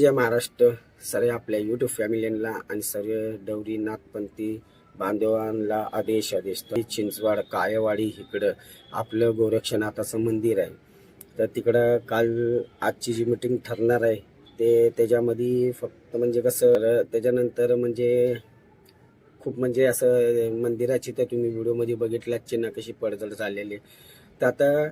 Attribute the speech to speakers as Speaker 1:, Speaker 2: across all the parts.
Speaker 1: जय महाराष्ट्र. सर्व आपल्या यूट्यूब फॅमिलीला आणि सर्व डवरी नाथपंथी बांधवांना आदेश आदेश. तर चिंचवाड कायवाडी इकडं आपलं गोरक्षनाथाचं मंदिर आहे. तर तिकडं काल आजची जी मिटिंग ठरणार आहे ते त्याच्यामध्ये फक्त म्हणजे कसं र- त्याच्यानंतर म्हणजे खूप म्हणजे असं मंदिराची तर तुम्ही व्हिडिओमध्ये बघितल्याच चिन्ह कशी पडझड झालेली. तर आता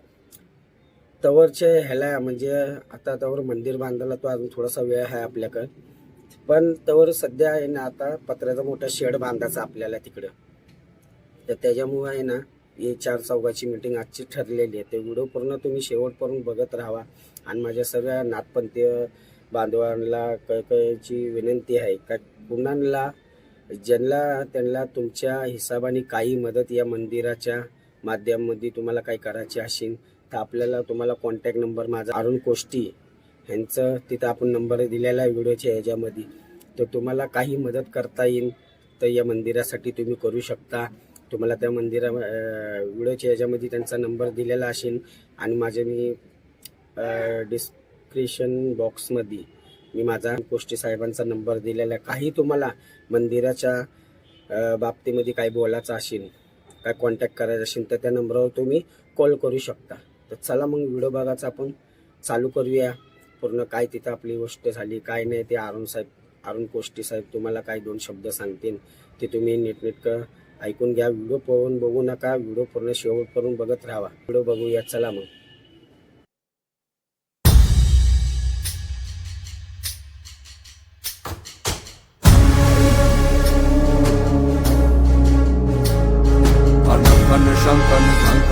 Speaker 1: तवरचे ह्याला म्हणजे आता तवर मंदिर बांधायला तो अजून थोडासा वेळ आहे आपल्याकडं. पण तवर सध्या आहे ना आता पत्र्याचा मोठा शेड बांधायचा आपल्याला तिकडं. तर त्याच्यामुळं आहे ना ही चार चौघाची मीटिंग आजची ठरलेली आहे. ते व्हिडिओ पूर्ण तुम्ही शेवटपर्यंत बघत राहा आणि माझ्या सगळ्या नाथपंथीय बांधवांना कळकळीची विनंती आहे का कुणाला ज्यांना त्यांना तुमच्या हिसाबाने काही मदत या मंदिराच्या माध्यमामध्ये तुम्हाला काही करायची असेल तर आपल्याला तुम्हाला कॉन्टॅक्ट नंबर माझा अरुण कोष्टी ह्यांचं तिथं आपण नंबर दिलेला आहे व्हिडिओच्या ह्याच्यामध्ये. तर तुम्हाला काही मदत करता येईल तर या मंदिरासाठी तुम्ही करू शकता. तुम्हाला त्या मंदिरा व्हिडिओच्या ह्याच्यामध्ये त्यांचा नंबर दिलेला असेल आणि माझे मी डिस्क्रिप्शन बॉक्समध्ये मी माझा कोष्टी साहेबांचा नंबर दिलेला आहे. काही तुम्हाला मंदिराच्या बाबतीमध्ये काही बोलायचं असेल काय कॉन्टॅक्ट करायचं असेल तर त्या नंबरवर तुम्ही कॉल करू शकता. तर चला मग व्हिडिओ बघायचा आपण. चालू करूया. पूर्ण काय तिथं आपली गोष्ट झाली काय नाही ते अरुण साहेब अरुण कोष्टी साहेब तुम्हाला काय दोन शब्द सांगतील ते तुम्ही नीटनेटकं ऐकून घ्या. व्हिडिओ पाहून बघू नका व्हिडिओ पूर्ण शेवट करून बघत राहा. व्हिडिओ बघूया. चला मग.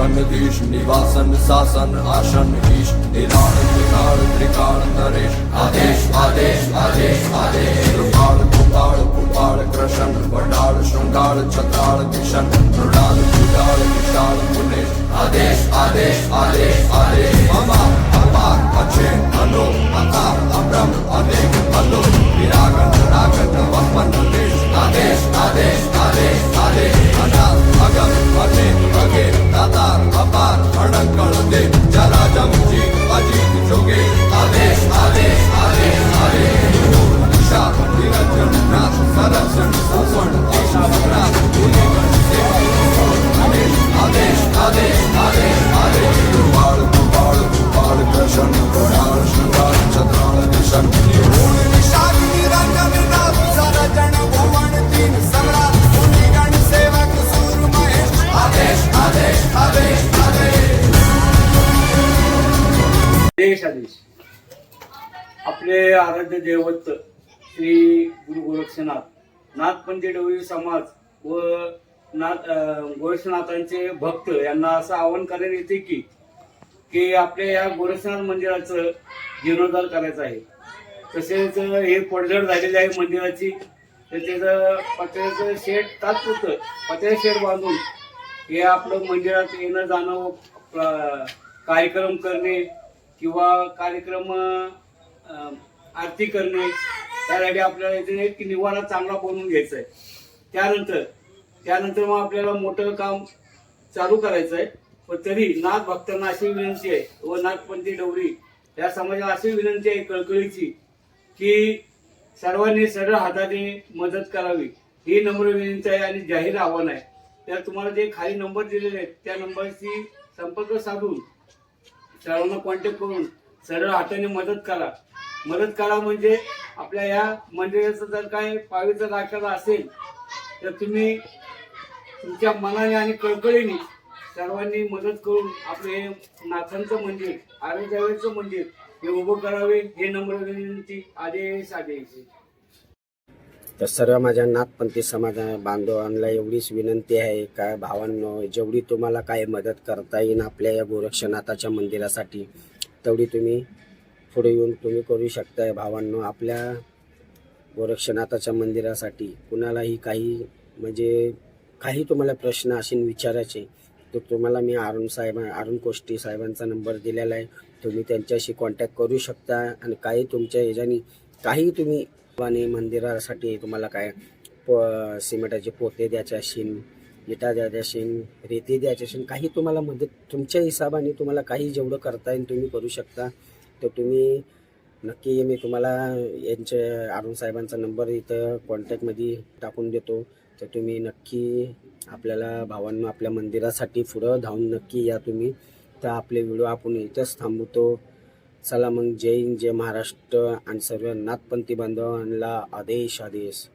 Speaker 2: कंकन धीश निवासन शासन आसन ईश निराण त्रिकाळ त्रिकाळ नरेश आदेश आदेश आदेश आदेश कृपाळ कुपाळ कुपाळ कृशन वडाळ शृंगाळ छत्राळ किशन मृणाल कुडाळ विशाळ पुनेश आदेश आदेश आदेश आदेश
Speaker 3: देशादेश आपले आराध्य दैवत श्री गुरु गोरक्षनाथ नाथपंथी डवळी समाज व नाथ गोरक्षनाथांचे भक्त यांना असं आवाहन करण्यात येते की की आपल्या या गोरक्षनाथ मंदिराचं जीर्णोद्धार करायचं आहे. तसेच हे पडझड झालेली आहे मंदिराची. तर त्याचं पत्र्याचं शेड तात्पुरतं पत्र्या शेड बांधून हे आपलं मंदिरात येणं जाणं कार्यक्रम करणे किंवा कार्यक्रम आरती करणे त्यासाठी आपल्याला इथे एक निवारा चांगला बनवून घ्यायचा आहे त्यानंतर त्यानंतर मग आपल्याला मोठं काम चालू करायचं आहे पण तरी नाथ भक्तांना अशी विनंती आहे व नाथपंथी डवरी या समाजाला अशी विनंती आहे कळकळीची की सर्वांनी सरळ हाताने मदत करावी. ही नम्र विनंती आहे आणि जाहीर आव्हान आहे. तर तुम्हाला जे खाली नंबर दिलेले आहेत त्या नंबरशी संपर्क साधून सर्वांना कॉन्टॅक्ट करून सरळ हाताने मदत करा. मदत करा म्हणजे आपल्या या मंदिराचं जर काय पावित्र दाखला असेल तर तुम्ही तुमच्या मनाने आणि कळकळीने सर्वांनी मदत करून आपलं हे नाथांचं मंदिर आरोग्याचं मंदिर हे उभं करावे हे नम्र विनंती आदेश आदेश.
Speaker 1: तर सर्व माझ्या नाथपंथी समाजा बांधवांना एवढीच विनंती आहे का भावांनो जेवढी तुम्हाला काय मदत करता येईल आपल्या या गोरक्षनाथाच्या मंदिरासाठी तेवढी तुम्ही पुढे येऊन तुम्ही करू शकताय भावांनो आपल्या गोरक्षनाथाच्या मंदिरासाठी. कुणालाही काही म्हणजे काही तुम्हाला प्रश्न असेल विचारायचे तर तुम्हाला मी अरुण साहेब अरुण कोष्टी साहेबांचा नंबर दिलेला आहे. तुम्ही त्यांच्याशी कॉन्टॅक्ट करू शकता आणि काही तुमच्या ह्याच्यानी काही तुम्ही आणि मंदिरासाठी तुम्हाला काय प सिमेंटाचे पोते द्यायचे असेल विटा द्यायच्या असेल रेती द्यायचे असेल काही तुम्हाला मदत तुमच्या हिशोबाने तुम्हाला काही जेवढं करता येईल तुम्ही करू शकता. तर तुम्ही नक्की मी तुम्हाला यांचे अरुण साहेबांचा नंबर इथं कॉन्टॅक्टमध्ये टाकून देतो. तर तुम्ही नक्की आपल्याला भावांना आपल्या मंदिरासाठी पुढं धावून नक्की या तुम्ही. तर आपले व्हिडिओ आपण इथंच थांबवतो. चला मग जय जय महाराष्ट्र आणि सर्व नाथपंथी बांधवांना आदेश आदेश.